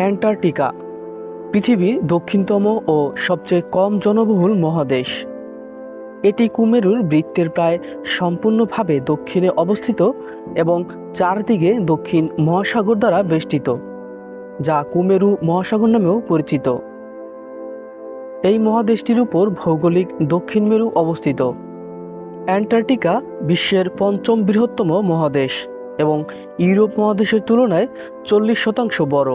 Antarctica, পৃথিবীর দক্ষিণতম ও সবচেয়ে কম জনবহুল মহাদেশ। এটি কুমেরুর বৃত্তের প্রায় সম্পূর্ণভাবে দক্ষিণে অবস্থিত এবং চারদিকে দক্ষিণ মহাসাগর দ্বারা বেষ্টিত, যা কুমেরু মহাসাগর নামেও পরিচিত। এই মহাদেশটির উপর ভৌগোলিক দক্ষিণ মেরু অবস্থিত। অ্যান্টার্কটিকা বিশ্বের পঞ্চম বৃহত্তম মহাদেশ এবং ইউরোপ মহাদেশের তুলনায় চল্লিশ শতাংশ বড়।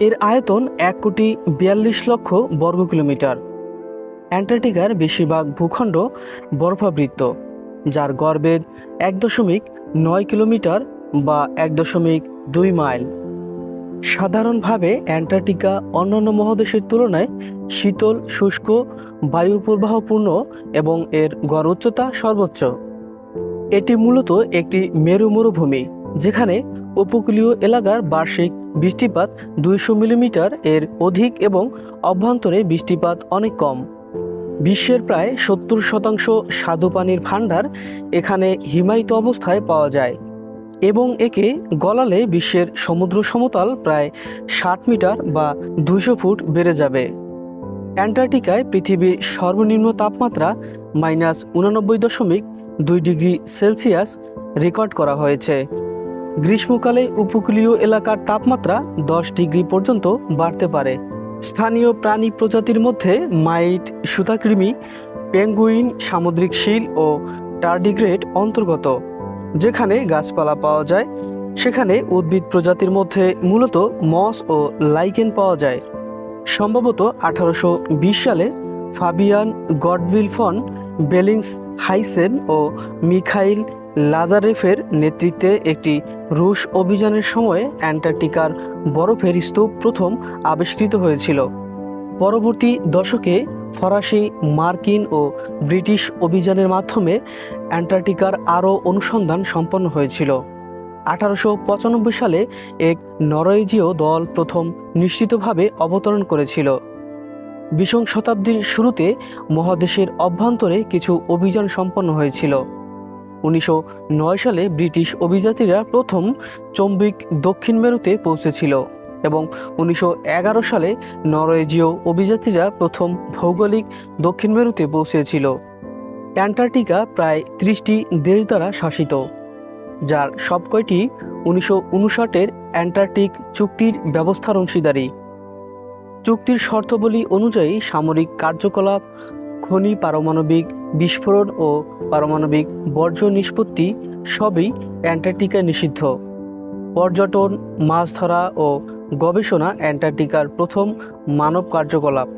এর আয়তন এক কোটি বিয়াল্লিশ লক্ষ বর্গ কিলোমিটার। অ্যান্টার্কটিকার বেশিরভাগ ভূখণ্ড বরফাবৃত্ত, যার গড়বেগ এক দশমিক নয় কিলোমিটার বা এক দশমিক দুই মাইল। সাধারণভাবে অ্যান্টার্কটিকা অন্যান্য মহাদেশের তুলনায় শীতল, শুষ্ক বায়ু প্রবাহপূর্ণ এবং এর গড় উচ্চতা সর্বোচ্চ। এটি মূলত একটি মেরু মরুভূমি যেখানে উপকূলীয় এলাকার বার্ষিক বৃষ্টিপাত দুইশো মিলিমিটার, এর অধিক এবং অভ্যন্তরে বৃষ্টিপাত অনেক কম। বিশ্বের প্রায় সত্তর শতাংশ স্বাদু পানির ভাণ্ডার এখানে হিমায়িত অবস্থায় পাওয়া যায় এবং একে গলালে বিশ্বের সমুদ্র সমতল প্রায় ষাট মিটার বা দুইশো ফুট বেড়ে যাবে। অ্যান্টার্কটিকায় পৃথিবীর সর্বনিম্ন তাপমাত্রা মাইনাস উনানব্বই দশমিক দুই ডিগ্রি সেলসিয়াস রেকর্ড করা হয়েছে। গ্রীষ্মকালে উপকূলীয় এলাকার তাপমাত্রা দশ ডিগ্রি পর্যন্ত বাড়তে পারে। স্থানীয় প্রাণী প্রজাতির মধ্যে মাইট, সুতাকৃমি, পেঙ্গুইন, সামুদ্রিক শিল ও টার্ডিগ্রেড অন্তর্গত। যেখানে গাছপালা পাওয়া যায়, সেখানে উদ্ভিদ প্রজাতির মধ্যে মূলত মস ও লাইকেন পাওয়া যায়। সম্ভবত আঠারোশো বিশ সালে ফাবিয়ান গডভিলফন বেলিংস, হাইসেন ও মিখাইল লাজারেফের নেতৃত্বে একটি রুশ অভিযানের সময় অ্যান্টার্কটিকার বরফের স্তূপ প্রথম আবিষ্কৃত হয়েছিল। পরবর্তী দশকে ফরাসি, মার্কিন ও ব্রিটিশ অভিযানের মাধ্যমে অ্যান্টার্কটিকার আরও অনুসন্ধান সম্পন্ন হয়েছিল। আঠারোশো পঁচানব্বই সালে এক নরওয়েজীয় দল প্রথম নিশ্চিতভাবে অবতরণ করেছিল। বিশং শতাব্দীর শুরুতে মহাদেশের অভ্যন্তরে কিছু অভিযান সম্পন্ন হয়েছিল। উনিশশো নয় সালে ব্রিটিশ অভিযাত্রীরা প্রথম চম্বিক দক্ষিণ মেরুতে পৌঁছেছিল এবং উনিশশো এগারো সালে নরওয়েজীয় অভিযাত্রীরা প্রথম ভৌগোলিক দক্ষিণ মেরুতে পৌঁছেছিল। অ্যান্টার্কটিকা প্রায় ত্রিশটি দেশ দ্বারা শাসিত, যার সবকয়টি উনিশশো উনষাটের অ্যান্টার্কটিক চুক্তির ব্যবস্থার অংশীদারী। চুক্তির শর্তাবলী অনুযায়ী সামরিক কার্যকলাপ খনি, পারমাণবিক বিস্ফোরণ ও পারমাণবিক বর্জ্য নিষ্পত্তি সবই অ্যান্টার্কটিকায় নিষিদ্ধ। পর্যটন মাছ ধরা ও গবেষণা অ্যান্টার্কটিকার প্রথম মানব কার্যকলাপ।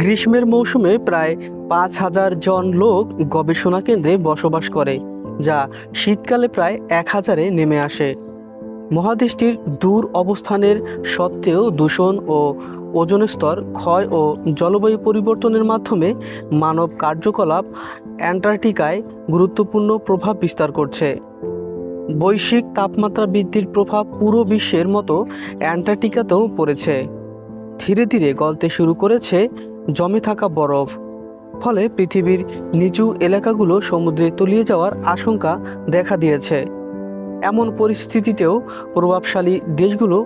গ্রীষ্মের মৌসুমে প্রায় পাঁচ হাজার জন লোক গবেষণা কেন্দ্রে বসবাস করে, যা শীতকালে প্রায় এক হাজারে নেমে আসে। মহাদেশটির দূর অবস্থানের সত্ত্বেও দূষণ ও ওজন স্তর, ক্ষয় ও জলবায়ু পরিবর্তনের মাধ্যমে মানব কার্যকলাপ অ্যান্টার্কটিকায় গুরুত্বপূর্ণ প্রভাব বিস্তার করছে। বৈশ্বিক তাপমাত্রা বৃদ্ধির প্রভাব পুরো বিশ্বের মতো অ্যান্টার্কটিকাতেও পড়েছে। ধীরে ধীরে গলতে শুরু করেছে জমে থাকা বরফ। ফলে পৃথিবীর নিচু এলাকাগুলো সমুদ্রে তলিয়ে যাওয়ার আশঙ্কা দেখা দিয়েছে। এমন পরিস্থিতিতেও প্রভাবশালী দেশগুলো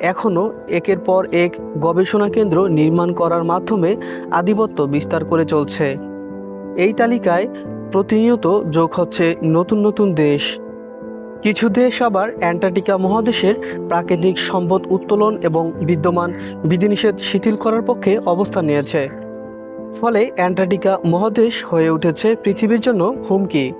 এখনও একের পর এক গবেষণা কেন্দ্র নির্মাণ করার মাধ্যমে আধিপত্য বিস্তার করে চলছে। এই তালিকায় প্রতিনিয়ত যোগ হচ্ছে নতুন নতুন দেশ। কিছু দেশ আবার অ্যান্টার্কটিকা মহাদেশের প্রাকৃতিক সম্পদ উত্তোলন এবং বিদ্যমান বিধিনিষেধ শিথিল করার পক্ষে অবস্থান নিয়েছে। ফলে অ্যান্টার্কটিকা মহাদেশ হয়ে উঠেছে পৃথিবীর জন্য হুমকি।